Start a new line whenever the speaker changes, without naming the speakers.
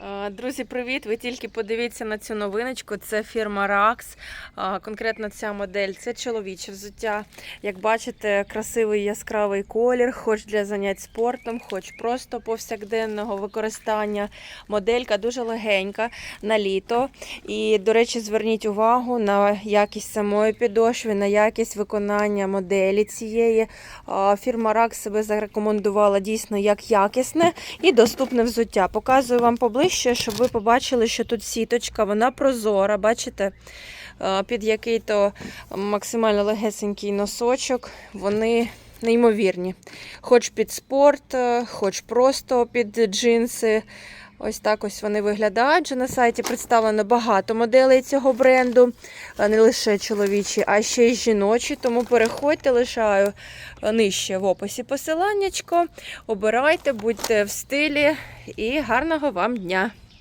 Е, Друзі, привіт! Ви тільки подивіться на цю новиночку. Це фірма Rax. Е, Конкретно ця модель це чоловіче взуття. Як бачите, красивий яскравий колір, хоч для занять спортом, хоч просто повсякденного використання. Моделька дуже легенька на літо. І, до речі, зверніть увагу на якість самої підошви, на якість виконання моделі цієї. Е, Фірма Rax себе зарекомендувала дійсно як якісне і доступне взуття. Показую вам поближче, щоб ви побачили, що тут сіточка, вона прозора, бачите, Е, під який-то максимально легесенький носочок. Вони неймовірні. Хоч під спорт, е, хоч просто під джинси. Ось так ось вони виглядають. Вже на сайті представлено багато моделей цього бренду, а не лише чоловічі, а ще й жіночі. Тому переходьте, лишаю е, нижче в описі посиланнячко. Обирайте, будьте в стилі і гарного вам дня!